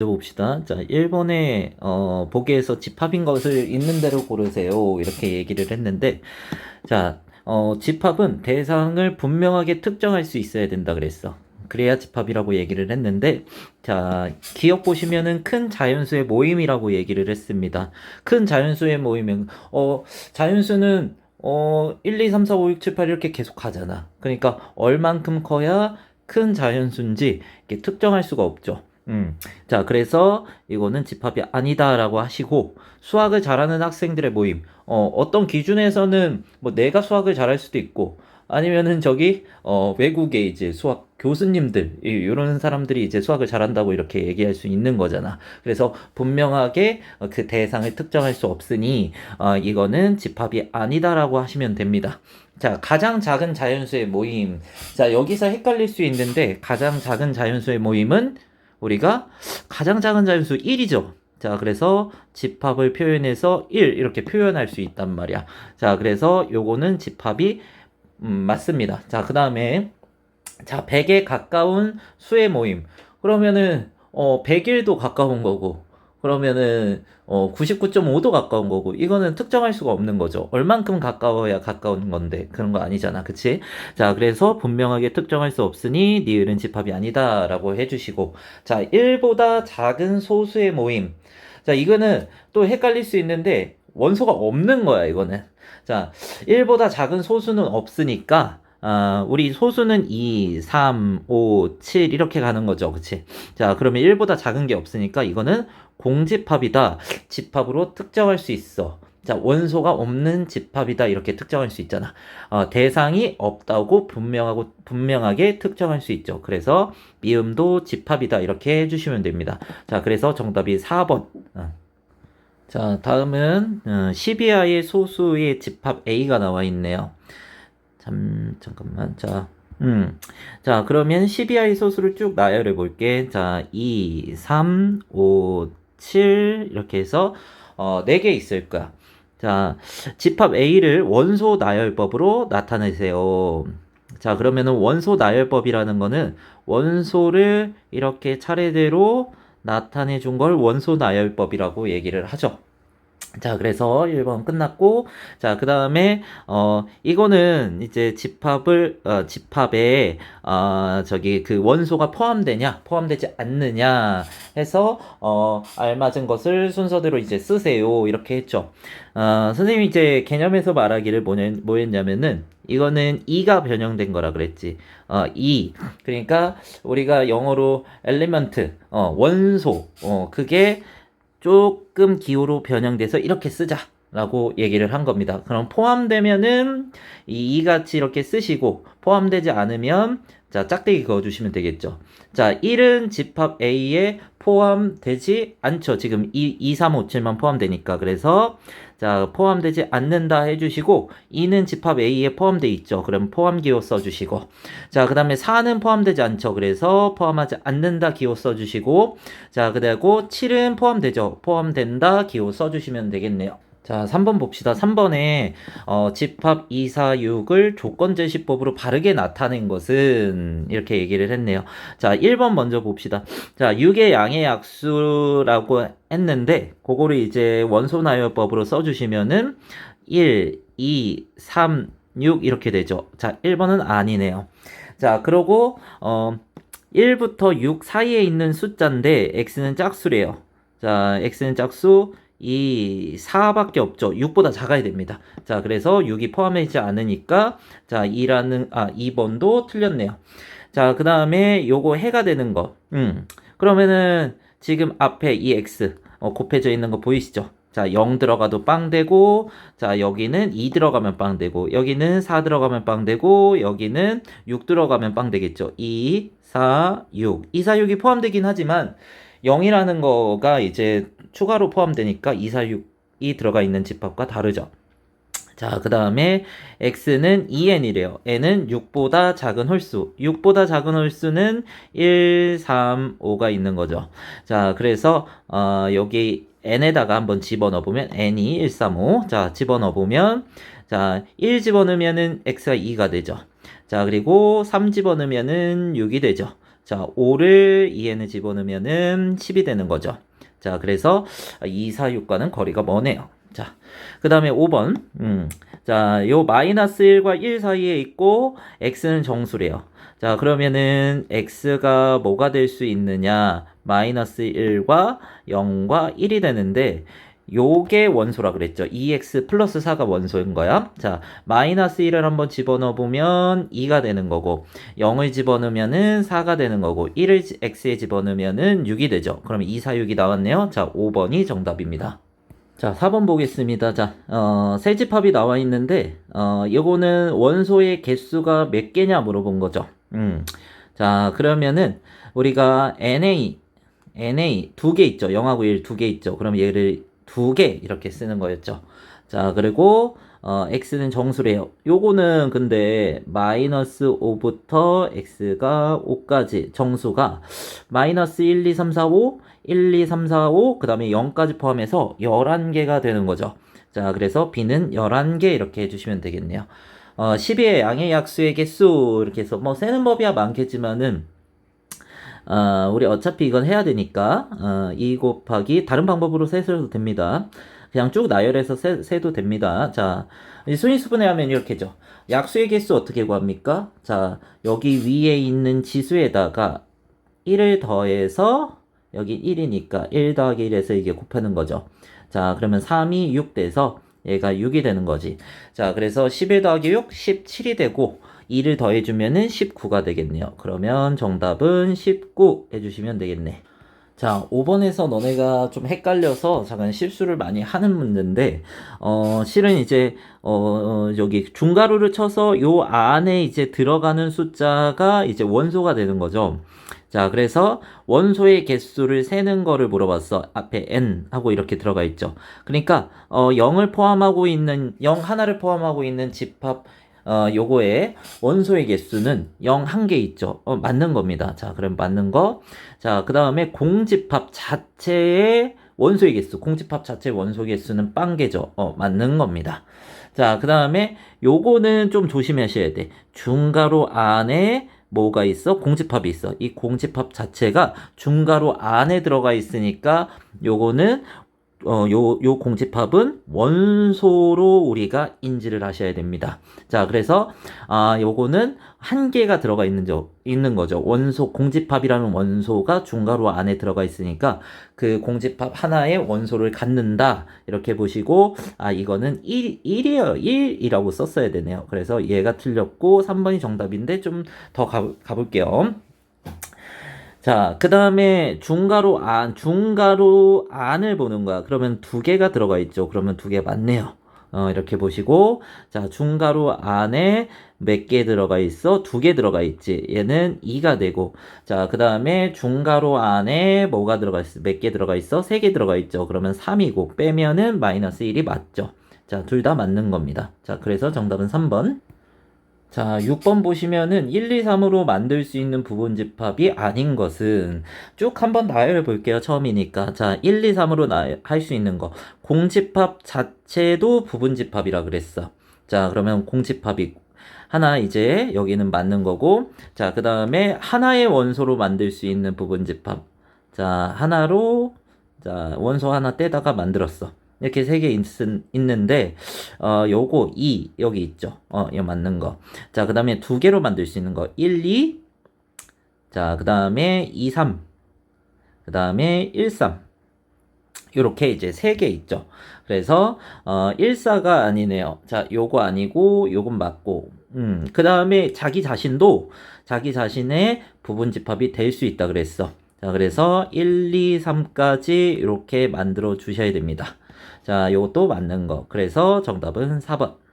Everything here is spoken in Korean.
봅시다. 자, 1번에 어, 보기에서 집합인 것을 있는 대로 고르세요. 이렇게 얘기를 했는데, 자, 어, 집합은 대상을 분명하게 특정할 수 있어야 된다 그랬어. 그래야 집합이라고 얘기를 했는데, 자, 기억 보시면은 큰 자연수의 모임이라고 얘기를 했습니다. 큰 자연수의 모임은, 어, 자연수는, 어, 1, 2, 3, 4, 5, 6, 7, 8 이렇게 계속 가잖아. 그러니까, 얼만큼 커야 큰 자연수인지 이렇게 특정할 수가 없죠. 음. 자, 그래서 이거는 집합이 아니다라고 하시고, 수학을 잘하는 학생들의 모임. 어, 어떤 기준에서는 뭐 내가 수학을 잘할 수도 있고, 아니면은 저기, 어, 외국의 이제 수학 교수님들, 이- 이런 사람들이 이제 수학을 잘한다고 이렇게 얘기할 수 있는 거잖아. 그래서 분명하게 어, 그 대상을 특정할 수 없으니, 어, 이거는 집합이 아니다라고 하시면 됩니다. 자, 가장 작은 자연수의 모임. 자, 여기서 헷갈릴 수 있는데, 가장 작은 자연수의 모임은 우리가 가장 작은 자연수 1이죠. 자, 그래서 집합을 표현해서 1 이렇게 표현할 수 있단 말이야. 자, 그래서 요거는 집합이 음, 맞습니다. 자, 그 다음에 자, 100에 가까운 수의 모임. 그러면은 어 101도 가까운 거고 그러면은 어 99.5도 가까운 거고 이거는 특정할 수가 없는 거죠. 얼만큼 가까워야 가까운 건데 그런 거 아니잖아. 그치? 자, 그래서 분명하게 특정할 수 없으니 니을은 집합이 아니다 라고 해주시고 자, 1보다 작은 소수의 모임. 자, 이거는 또 헷갈릴 수 있는데 원소가 없는 거야, 이거는. 자, 1보다 작은 소수는 없으니까 아, 우리 소수는 2, 3, 5, 7 이렇게 가는 거죠. 그치? 자, 그러면 1보다 작은 게 없으니까 이거는 공집합이다. 집합으로 특정할 수 있어. 자, 원소가 없는 집합이다. 이렇게 특정할 수 있잖아. 어, 대상이 없다고 분명하고, 분명하게 특정할 수 있죠. 그래서 미음도 집합이다. 이렇게 해주시면 됩니다. 자, 그래서 정답이 4번. 어. 자, 다음은 어, 12하의 소수의 집합 A가 나와 있네요. 잠, 잠깐만. 자, 음. 자, 그러면 12하의 소수를 쭉 나열해 볼게. 자, 2, 3, 5, 7 이렇게 해서 어, 4개 있을 거야. 자, 집합 A를 원소 나열법으로 나타내세요. 자, 그러면은 원소 나열법이라는 거는 원소를 이렇게 차례대로 나타내 준 걸 원소 나열법이라고 얘기를 하죠. 자, 그래서 1번 끝났고, 자, 그 다음에, 어, 이거는 이제 집합을, 어, 집합에, 어, 저기 그 원소가 포함되냐, 포함되지 않느냐 해서, 어, 알맞은 것을 순서대로 이제 쓰세요. 이렇게 했죠. 어, 선생님이 이제 개념에서 말하기를 뭐냐, 뭐였냐면은, 이거는 2가 변형된 거라 그랬지. 어, 2. 그러니까 우리가 영어로 엘리먼트, 어, 원소, 어, 그게 조금 기호로 변형돼서 이렇게 쓰자 라고 얘기를 한 겁니다. 그럼 포함되면은 이 이같이 이렇게 쓰시고 포함되지 않으면 자 짝대기 그어주시면 되겠죠. 자 1은 집합 A에 포함되지 않죠. 지금 2, 2 3, 5, 7만 포함되니까 그래서 자 포함되지 않는다 해주시고 2는 집합 A에 포함되어 있죠. 그럼 포함 기호 써주시고 자 그 다음에 4는 포함되지 않죠. 그래서 포함하지 않는다 기호 써주시고 자 그리고 7은 포함되죠. 포함된다 기호 써주시면 되겠네요. 자, 3번 봅시다. 3번에 어, 집합 2, 4, 6을 조건 제시법으로 바르게 나타낸 것은 이렇게 얘기를 했네요. 자, 1번 먼저 봅시다. 자, 6의 양의 약수라고 했는데 그거를 이제 원소 나열법으로 써 주시면은 1, 2, 3, 6 이렇게 되죠. 자, 1번은 아니네요. 자, 그러고 어 1부터 6 사이에 있는 숫자인데 x는 짝수래요. 자, x는 짝수 2, 4밖에 없죠. 6보다 작아야 됩니다. 자, 그래서 6이 포함되지 않으니까 자, 2라는 아, 2번도 틀렸네요. 자, 그다음에 요거 해가 되는 거. 음. 그러면은 지금 앞에 이 x 어, 곱해져 있는 거 보이시죠? 자, 0 들어가도 빵 되고, 자, 여기는 2 들어가면 빵 되고, 여기는 4 들어가면 빵 되고, 여기는 6 들어가면 빵 되겠죠. 2, 4, 6. 2, 4, 6이 포함되긴 하지만, 0이라는 거가 이제 추가로 포함되니까 2, 4, 6이 들어가 있는 집합과 다르죠. 자, 그 다음에 x는 2n이래요. n은 6보다 작은 홀수. 6보다 작은 홀수는 1, 3, 5가 있는 거죠. 자, 그래서 어, 여기 n에다가 한번 집어넣어 보면 n이 1, 3, 5. 자, 집어넣어 보면 자, 1 집어넣으면은 x가 2가 되죠. 자, 그리고 3 집어넣으면은 6이 되죠. 자, 5를 2에는 집어넣으면은 10이 되는 거죠. 자, 그래서 2, 4, 6과는 거리가 머네요. 자, 그 다음에 5번. 음, 자, 요 마이너스 1과 1 사이에 있고, x는 정수래요. 자, 그러면은 x가 뭐가 될 수 있느냐? 마이너스 1과 0과 1이 되는데, 요게 원소라 그랬죠. 2x 플러스 4가 원소인 거야. 자, 마이너스 1을 한번 집어넣어 보면 2가 되는 거고, 0을 집어넣으면은 4가 되는 거고, 1을 x에 집어넣으면은 6이 되죠. 그러면 2, 4, 6이 나왔네요. 자, 5번이 정답입니다. 자, 4번 보겠습니다. 자, 어, 세 집합이 나와 있는데, 어, 요거는 원소의 개수가 몇 개냐 물어본 거죠. 음. 자, 그러면은, 우리가 NA, NA 두 개 있죠. 0하고 1 두 개 있죠. 그럼 얘를 두 개 이렇게 쓰는 거였죠. 자, 그리고, 어, x는 정수래요. 요거는 근데 마이너스 5부터 x가 5까지 정수가 마이너스 1, 2, 3, 4, 5, 1, 2, 3, 4, 5, 그 다음에 0까지 포함해서 11개가 되는 거죠. 자, 그래서 b는 11개 이렇게 해주시면 되겠네요. 어, 12의 양의 약수의 개수 이렇게 해서 뭐 세는 법이야 많겠지만은 어, 우리 어차피 이건 해야 되니까 어, 2 곱하기 다른 방법으로 세셔도 됩니다. 그냥 쭉 나열해서 세, 세도 됩니다. 자, 이제 순위수분해 하면 이렇게죠. 약수의 개수 어떻게 구합니까? 자, 여기 위에 있는 지수에다가 1을 더해서 여기 1이니까 1 더하기 1에서 이게 곱하는 거죠. 자, 그러면 3이 6 돼서 얘가 6이 되는 거지. 자, 그래서 11 더하기 6, 17이 되고 2를 더해주면은 19가 되겠네요. 그러면 정답은 19 해주시면 되겠네. 자, 5번에서 너네가 좀 헷갈려서 잠깐 실수를 많이 하는 문제인데, 어, 실은 이제, 어, 어, 여기 중가루를 쳐서 요 안에 이제 들어가는 숫자가 이제 원소가 되는 거죠. 자, 그래서 원소의 개수를 세는 거를 물어봤어. 앞에 n 하고 이렇게 들어가 있죠. 그러니까, 어, 0을 포함하고 있는, 0 하나를 포함하고 있는 집합, 어, 요거의 원소의 개수는 0 한 개 있죠. 어, 맞는 겁니다. 자, 그럼 맞는 거. 자, 그 다음에 공집합 자체의 원소의 개수, 공집합 자체의 원소 개수는 빵개죠. 어, 맞는 겁니다. 자, 그 다음에 요거는 좀 조심하셔야 돼. 중가로 안에 뭐가 있어? 공집합이 있어. 이 공집합 자체가 중가로 안에 들어가 있으니까 요거는 어, 요, 요 공집합은 원소로 우리가 인지를 하셔야 됩니다. 자, 그래서, 아, 요거는 한 개가 들어가 있는, 저, 있는 거죠. 원소, 공집합이라는 원소가 중괄호 안에 들어가 있으니까 그 공집합 하나의 원소를 갖는다. 이렇게 보시고, 아, 이거는 1, 1이에요. 1이라고 썼어야 되네요. 그래서 얘가 틀렸고, 3번이 정답인데 좀 더 가볼게요. 자, 그 다음에 중가로 안, 중가로 안을 보는 거야. 그러면 두 개가 들어가 있죠. 그러면 두 개 맞네요. 어, 이렇게 보시고, 자, 중가로 안에 몇 개 들어가 있어? 두 개 들어가 있지. 얘는 2가 되고, 자, 그 다음에 중가로 안에 뭐가 들어가 있어? 몇 개 들어가 있어? 세 개 들어가 있죠. 그러면 3이고, 빼면은 마이너스 1이 맞죠. 자, 둘 다 맞는 겁니다. 자, 그래서 정답은 3번. 자, 6번 보시면은 1, 2, 3으로 만들 수 있는 부분 집합이 아닌 것은 쭉 한번 나열해 볼게요. 처음이니까. 자, 1, 2, 3으로 할 수 있는 거. 공집합 자체도 부분 집합이라 그랬어. 자, 그러면 공집합이 하나 이제 여기는 맞는 거고. 자, 그 다음에 하나의 원소로 만들 수 있는 부분 집합. 자, 하나로 자, 원소 하나 떼다가 만들었어. 이렇게 세 개 있는데 어 요거 2 여기 있죠. 어, 이거 맞는 거. 자, 그다음에 두 개로 만들 수 있는 거. 1 2 자, 그다음에 2 3 그다음에 1 3 요렇게 이제 세 개 있죠. 그래서 어 1사가 아니네요. 자, 요거 아니고 요건 맞고. 음. 그다음에 자기 자신도 자기 자신의 부분 집합이 될 수 있다 그랬어. 자, 그래서 1, 2, 3까지 이렇게 만들어 주셔야 됩니다. 자, 요것도 맞는 거. 그래서 정답은 4번.